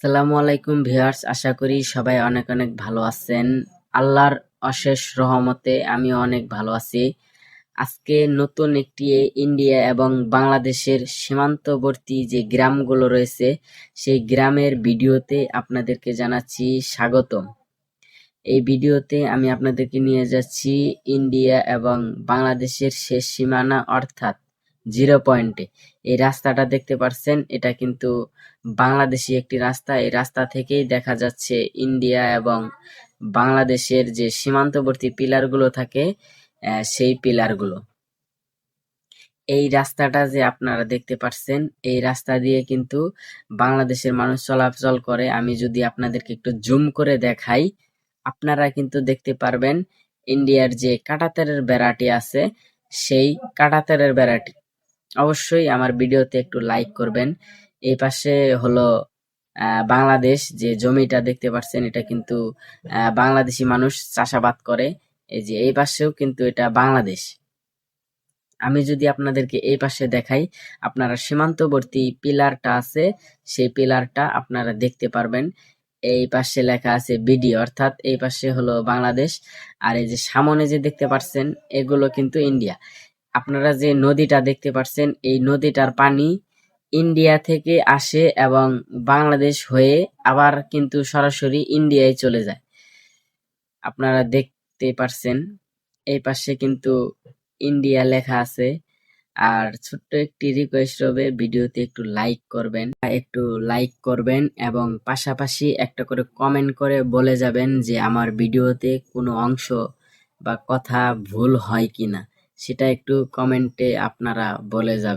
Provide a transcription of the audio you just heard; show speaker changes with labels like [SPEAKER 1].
[SPEAKER 1] আসসালামু আলাইকুম ভিউয়ার্স, আশা করি সবাই অনেক অনেক ভালো আছেন। আল্লাহর অশেষ রহমতে আমি অনেক ভালো আছি। আজকে নতুন একটি ইন্ডিয়া এবং বাংলাদেশের সীমান্তবর্তী যে গ্রামগুলো রয়েছে, সেই গ্রামের ভিডিওতে আপনাদেরকে জানাচ্ছি স্বাগতম। এই ভিডিওতে আমি আপনাদেরকে নিয়ে যাচ্ছি ইন্ডিয়া এবং বাংলাদেশের শেষ সীমানা, অর্থাৎ জিরো পয়েন্টে। এই রাস্তাটা দেখতে পারছেন, এটা কিন্তু বাংলাদেশি একটি রাস্তা। এই রাস্তা থেকেই দেখা যাচ্ছে ইন্ডিয়া এবং বাংলাদেশের যে সীমান্তবর্তী পিলারগুলো থাকে সেই পিলারগুলো। এই রাস্তাটা যে আপনারা দেখতে পাচ্ছেন এই রাস্তা দিয়ে কিন্তু বাংলাদেশের মানুষ চলাচল করে। আমি যদি আপনাদেরকে একটু জুম করে দেখাই, আপনারা কিন্তু দেখতে পারবেন ইন্ডিয়ার যে কাঁটাতারের বেড়াটি আছে, সেই কাঁটাতারের বেড়াটি অবশ্যই আমার ভিডিওতে একটু লাইক করবেন। এই পাশে হলো বাংলাদেশ যে জমিটা দেখতে পাচ্ছেন, এটা কিন্তু বাংলাদেশি মানুষ চাষাবাদ করে। এই যে এই পাশেও কিন্তু এটা বাংলাদেশ। আমি যদি আপনাদেরকে এই পাশে দেখাই, আপনারা সীমান্তবর্তী পিলারটা আছে, সেই পিলারটা আপনারা দেখতে পারবেন। এই পাশে লেখা আছে বিডি অর্থাৎ এই পাশে হলো বাংলাদেশ। আর এই যে সামনে যে দেখতে পাচ্ছেন, এগুলো কিন্তু ইন্ডিয়া আপনারা যে নদীটা দেখতে পাচ্ছেন এই নদীটার পানি ইন্ডিয়া থেকে আসে এবং বাংলাদেশ হয়ে আবার কিন্তু সরাসরি ইন্ডিয়ায় চলে যায়। আপনারা দেখতে পারছেন, এই পাশে কিন্তু ইন্ডিয়া লেখা আছে। আর ছোট্ট একটি রিকোয়েস্ট হবে ভিডিওতে একটু লাইক করবেন, একটু লাইক করবেন এবং পাশাপাশি একটা করে কমেন্ট করে বলে যাবেন যে আমার ভিডিওতে কোনো অংশ বা কথা ভুল হয় কিনা। সেটা একটু কমেন্টে আপনারা বলে যাবেন।